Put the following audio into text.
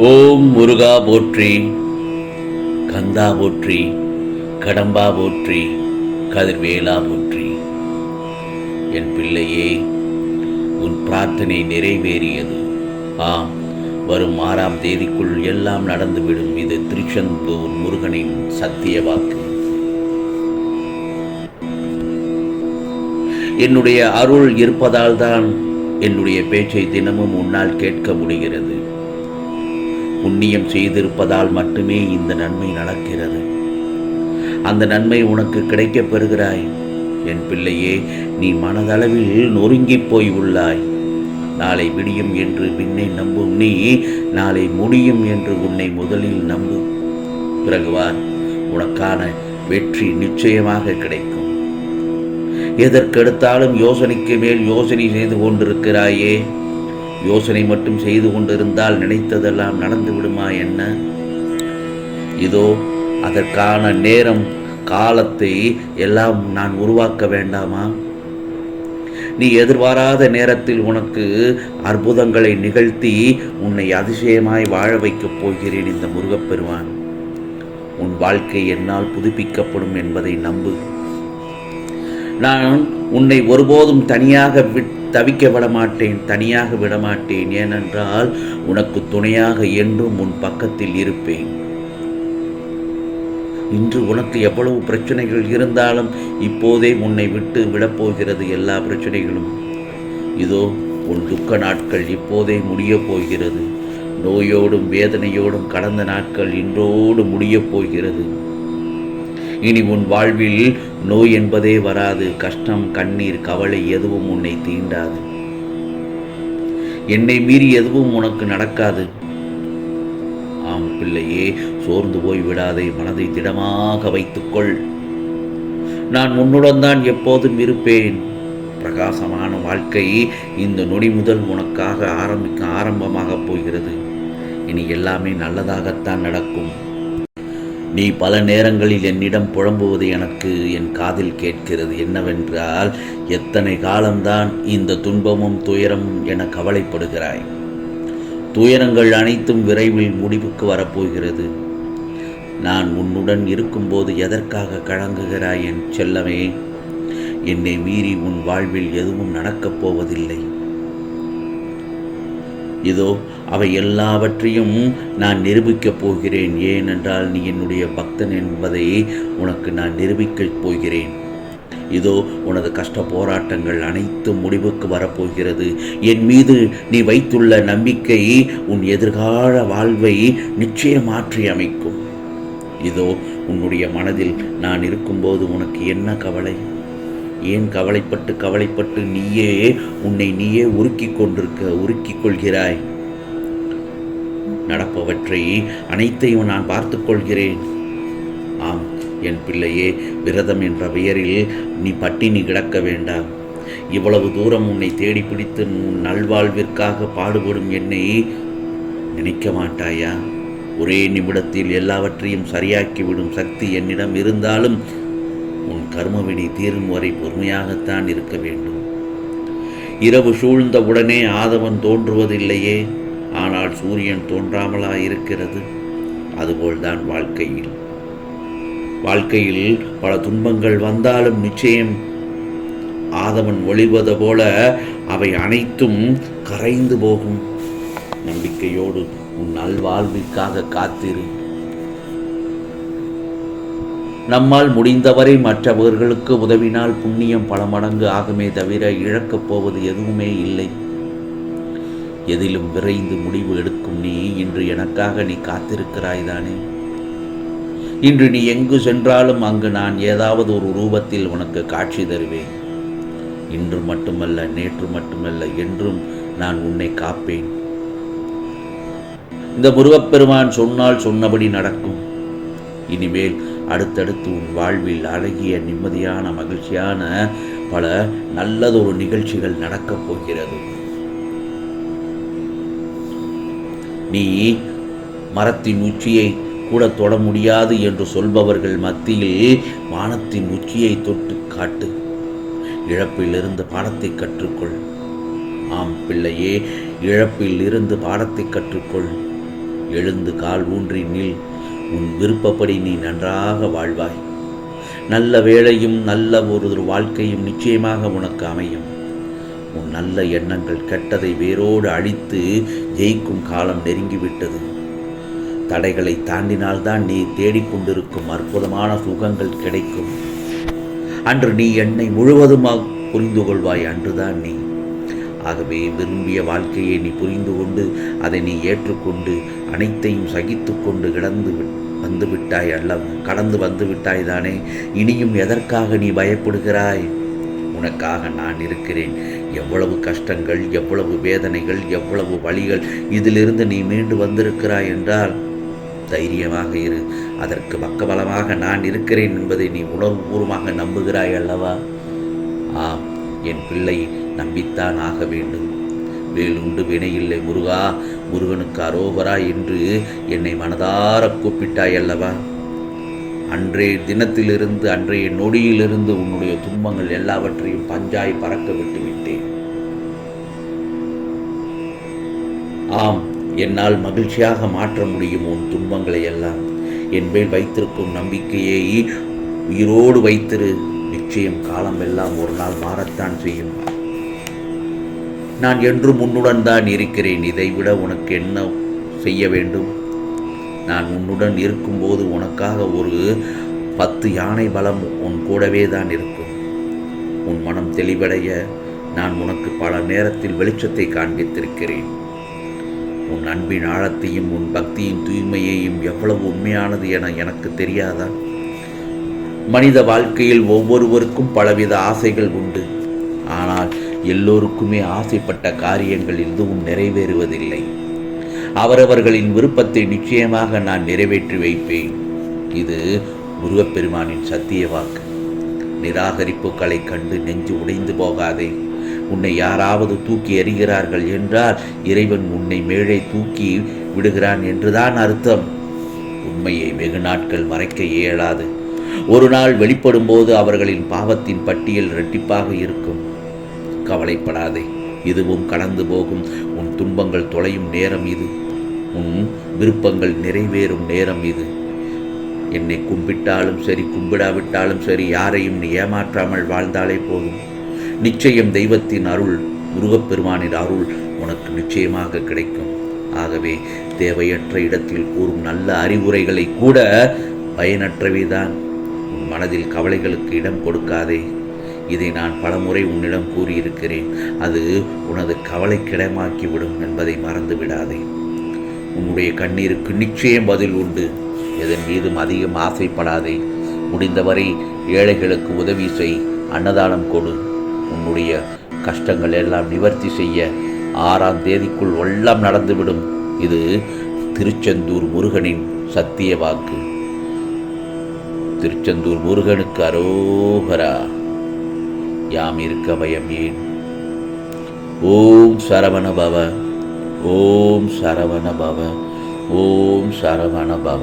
ஓம் முருகா போற்றி கந்தா போற்றி கடம்பா போற்றி கதிர்வேலா போற்றி. என் பிள்ளையே உன் பிரார்த்தனை நிறைவேறியது. ஆம் வரும் ஆறாம் தேதிக்குள் எல்லாம் நடந்துவிடும் இது திருச்செந்தூர் முருகனின் சத்திய வாக்கு. என்னுடைய அருள் இருப்பதால் தான் என்னுடைய பேச்சை தினமும் உன்னால் கேட்க முடிகிறது. புண்ணியம் செய்திருப்பதால் மட்டுமே இந்த நன்மை நடக்கிறது. அந்த நன்மை உனக்கு கிடைக்கப் பெறுகிறாய் என் பிள்ளையே நீ மனதளவில் நொறுங்கிப் போய் உள்ளாய். நாளை விடியும் என்று பின்னை நம்பும் நீ நாளை முடியும் என்று உன்னை முதலில் நம்பு. பிறகுவார் உனக்கான வெற்றி நிச்சயமாக கிடைக்கும். எதற்கெடுத்தாலும் யோசனைக்கு மேல் யோசனை செய்து கொண்டிருக்கிறாயே? யோசனை மட்டும் செய்து கொண்டிருந்தால் நினைத்ததெல்லாம் நடந்து விடுமா என்ன? இதோ அதற்கான நேரம் காலத்தை எல்லாம் நான் உருவாக்க வேண்டாமா? நீ எதிர்பாராத நேரத்தில் உனக்கு அற்புதங்களை நிகழ்த்தி உன்னை அதிசயமாய் வாழ வைக்கப் போகிறேன் இந்த முருகப்பெருமான். உன் வாழ்க்கை என்னால் புதுப்பிக்கப்படும் என்பதை நம்பு. நான் உன்னை ஒருபோதும் தனியாக விட் தவிக்க விட மாட்டேன் தனியாக விடமாட்டேன். ஏனென்றால் உனக்கு துணையாக என்றும் உன் பக்கத்தில் இருப்பேன். இன்று உனக்கு எவ்வளவு பிரச்சனைகள் இருந்தாலும் இப்போதே உன்னை விட்டு விடப்போகிறது எல்லா பிரச்சனைகளும். இதோ உன் துக்க நாட்கள் இப்போதே முடியப் போகிறது. நோயோடும் வேதனையோடும் கடந்த நாட்கள் இன்றோடு முடியப் போகிறது. இனி உன் வாழ்வில் நோய் என்பதே வராது. கஷ்டம் கண்ணீர் கவலை எதுவும் உன்னை தீண்டாது. என்னை மீறி எதுவும் உனக்கு நடக்காது. ஆம் பிள்ளையே சோர்ந்து போய் விடாதே. மனதை திடமாக வைத்துக்கொள். நான் உன்னுடன் தான் எப்போதும் இருப்பேன். பிரகாசமான வாழ்க்கை இந்த நொடி முதல் உனக்காக ஆரம்பிக்க ஆரம்பமாகப் போகிறது. இனி எல்லாமே நல்லதாகத்தான் நடக்கும். நீ பல நேரங்களில் என்னிடம் புழம்புவது எனக்கு என் காதில் கேட்கிறது. என்னவென்றால் எத்தனை காலம்தான் இந்த துன்பமும் துயரமும் என கவலைப்படுகிறாய்? துயரங்கள் அனைத்தும் விரைவில் முடிவுக்கு வரப்போகிறது. நான் உன்னுடன் இருக்கும்போது எதற்காக கலங்குகிறாய் என் செல்லமே? என்னை மீறி உன் வாழ்வில் எதுவும் நடக்கப் போவதில்லை. இதோ அவை எல்லாவற்றையும் நான் நிரூபிக்கப் போகிறேன். ஏனென்றால் நீ என்னுடைய பக்தன் என்பதை உனக்கு நான் நிரூபிக்கப் போகிறேன். இதோ உனது கஷ்ட போராட்டங்கள் அனைத்தும் முடிவுக்கு வரப்போகிறது. என் மீது நீ வைத்துள்ள நம்பிக்கை உன் எதிர்கால வாழ்வை நிச்சயம் மாற்றி அமைக்கும். இதோ உன்னுடைய மனதில் நான் இருக்கும்போது உனக்கு என்ன கவலை? ஏன் கவலைப்பட்டு கவலைப்பட்டு நீயே உன்னை நீயே உருக்கி கொண்டிருக்க உருக்கிக் கொள்கிறாய்? நடப்பவற்றை அனைத்தையும் நான் பார்த்துக் கொள்கிறேன். ஆம் என் பிள்ளையே விரதம் என்ற பெயரில் நீ பட்டினி கிடக்க வேண்டாம். இவ்வளவு தூரம் உன்னை தேடி பிடித்து உன் நல்வாழ்விற்காக பாடுபடும் என்னை நினைக்க மாட்டாயா? ஒரே நிமிடத்தில் எல்லாவற்றையும் சரியாக்கிவிடும் சக்தி என்னிடம் இருந்தாலும் உன் கர்மவினை தீரும் வரை பொறுமையாகத்தான் இருக்க வேண்டும். இரவு சூழ்ந்த உடனே ஆதவன் தோன்றுவதில்லையே ஆனால் சூரியன் தோன்றாமலா இருக்கிறது அதுபோல்தான் வாழ்க்கையில். வாழ்க்கையில் பல துன்பங்கள் வந்தாலும் நிச்சயம் ஆதவன் ஒளிவது போல அவை அனைத்தும் கரைந்து போகும். நம்பிக்கையோடு உன் நல்வாழ்விற்காக காத்திரு. நம்மால் முடிந்தவரை மற்றவர்களுக்கு உதவினால் புண்ணியம் பல மடங்கு ஆகுமே தவிர இழக்கப் போவது எதுவுமே இல்லை. எதிலும் விரைந்து முடிவு எடுக்கும் நீ இன்று எனக்காக நீ காத்திருக்கிறாய் தானே? இன்று நீ எங்கு சென்றாலும் அங்கு நான் ஏதாவது ஒரு ரூபத்தில் உனக்கு காட்சி தருவேன். இன்று மட்டுமல்ல நேற்று மட்டுமல்ல என்றும் நான் உன்னை காப்பேன். இந்த முருகப்பெருமான் சொன்னால் சொன்னபடி நடக்கும். இனிமேல் அடுத்தடுத்து உன் வாழ்வில் அழகிய நிம்மதியான மகிழ்ச்சியான பல நல்லதொரு நிகழ்ச்சிகள் நடக்கப் போகிறது. நீ மரத்தின் உச்சியை கூட தொட முடியாது என்று சொல்பவர்கள் மத்தியில் வானத்தின் உச்சியை தொட்டு காட்டு. இழப்பிலிருந்து பாடத்தை கற்றுக்கொள். ஆம் பிள்ளையே இழப்பில் இருந்து பாடத்தை கற்றுக்கொள். எழுந்து கால் ஊன்றி நில். உன் விருப்பப்படி நீ நன்றாக வாழ்வாய். நல்ல வேலையும் நல்ல ஒரு வாழ்க்கையும் நிச்சயமாக உனக்கு அமையும். உன் நல்ல எண்ணங்கள் கெட்டதை வேரோடு அழித்து ஜெயிக்கும் காலம் நெருங்கிவிட்டது. தடைகளை தாண்டினால்தான் நீ தேடிக்கொண்டிருக்கும் அற்புதமான சுகங்கள் கிடைக்கும். அன்று நீ என்னை முழுவதுமாக புரிந்து கொள்வாய் அன்றுதான் நீ ஆகவே விரும்பிய வாழ்க்கையை நீ புரிந்து கொண்டு அதை நீ ஏற்றுக்கொண்டு அனைத்தையும் சகித்து கொண்டு கிடந்து விட்- வந்து விட்டாய் அல்லவா? கடந்து வந்து விட்டாய் தானே? இனியும் எதற்காக நீ பயப்படுகிறாய்? உனக்காக நான் இருக்கிறேன். எவ்வளவு கஷ்டங்கள் எவ்வளவு வேதனைகள் எவ்வளவு வழிகள் இதிலிருந்து நீ மீண்டு வந்திருக்கிறாய் என்றால் தைரியமாக இரு. அதற்கு பக்கபலமாக நான் இருக்கிறேன் என்பதை நீ உணர்வுபூர்வமாக நம்புகிறாய் அல்லவா? ஆம் என் பிள்ளை நம்பித்தான் ஆக வேண்டும் வேலுண்டு வினையில்லை முருகா முருகனுக்கு அரோகரா என்று என்னை மனதார கூப்பிட்டாய் அல்லவா அன்றைய தினத்திலிருந்து அன்றைய நொடியிலிருந்து உன்னுடைய துன்பங்கள் எல்லாவற்றையும் பஞ்சாய் பறக்க விட்டு விட்டேன். ஆம் என்னால் மகிழ்ச்சியாக மாற்ற முடியும் உன் துன்பங்களை எல்லாம். என் மேல் வைத்திருக்கும் நம்பிக்கையை உயிரோடு வைத்திரு. நிச்சயம் காலம் எல்லாம் ஒரு நாள் மாறத்தான் செய்யும். நான் என்றும் உன்னுடன் தான் இருக்கிறேன். இதைவிட உனக்கு என்ன செய்ய வேண்டும்? நான் உன்னுடன் இருக்கும்போது உனக்காக ஒரு பத்து யானை பலம் உன் கூடவே தான் இருக்கும். உன் மனம் தெளிவடைய நான் உனக்கு பல நேரத்தில் வெளிச்சத்தை காண்பித்திருக்கிறேன். உன் அன்பின் ஆழத்தையும் உன் பக்தியின் தூய்மையையும் எவ்வளவு உண்மையானது என எனக்கு தெரியாதா? மனித வாழ்க்கையில் ஒவ்வொருவருக்கும் பலவித ஆசைகள் உண்டு. ஆனால் எல்லோருக்குமே ஆசைப்பட்ட காரியங்கள் எதுவும் நிறைவேறுவதில்லை. அவரவர்களின் விருப்பத்தை நிச்சயமாக நான் நிறைவேற்றி வைப்பேன். இது முருகப்பெருமானின் சத்திய வாக்கு. நிராகரிப்புகளை கண்டு நெஞ்சு உடைந்து போகாதே. உன்னை யாராவது தூக்கி எறிகிறார்கள் என்றால் இறைவன் உன்னை மேலே தூக்கி விடுகிறான் என்றுதான் அர்த்தம். உண்மையை வெகு நாட்கள் மறைக்க இயலாது. ஒரு நாள் வெளிப்படும்போது அவர்களின் பாவத்தின் பட்டியல் இரட்டிப்பாக இருக்கும். கவலைப்படாதே. இதுவும் கடந்து போகும். உன் துன்பங்கள் தொலையும் நேரம் இது. உன் விருப்பங்கள் நிறைவேறும் நேரம் இது. என்னை கும்பிட்டாலும் சரி கும்பிடாவிட்டாலும் சரி யாரையும் நீ ஏமாற்றாமல் வாழ்ந்தாலே போதும். நிச்சயம் தெய்வத்தின் அருள் முருகப்பெருமானின் அருள் உனக்கு நிச்சயமாக கிடைக்கும். ஆகவே தேவையற்ற இடத்தில் கூறும் நல்ல அறிவுரைகளை கூட பயனற்றவைதான். உன் மனதில் கவலைகளுக்கு இடம் கொடுக்காதே. இதை நான் பலமுறை உன்னிடம் கூறியிருக்கிறேன். அது உனது கவலைக்கிடமாக்கிவிடும் என்பதை மறந்து விடாதே உன்னுடைய கண்ணீருக்கு நிச்சயம் பதில் உண்டு. எதன் மீதும் அதிகம் ஆசைப்படாதே. முடிந்தவரை ஏழைகளுக்கு உதவி செய். அன்னதானம் கொடு. உன்னுடைய கஷ்டங்கள் எல்லாம் நிவர்த்தி செய்ய ஆறாம் தேதிக்குள் எல்லாம் நடந்துவிடும். இது திருச்செந்தூர் முருகனின் சத்திய வாக்கு. திருச்செந்தூர் முருகனுக்கு அரோகரா. யாம் இருக்க பயம் ஏன்? ஓம் சரவண பவ ஓம் சரவண பவ ஓம் சரவண பவ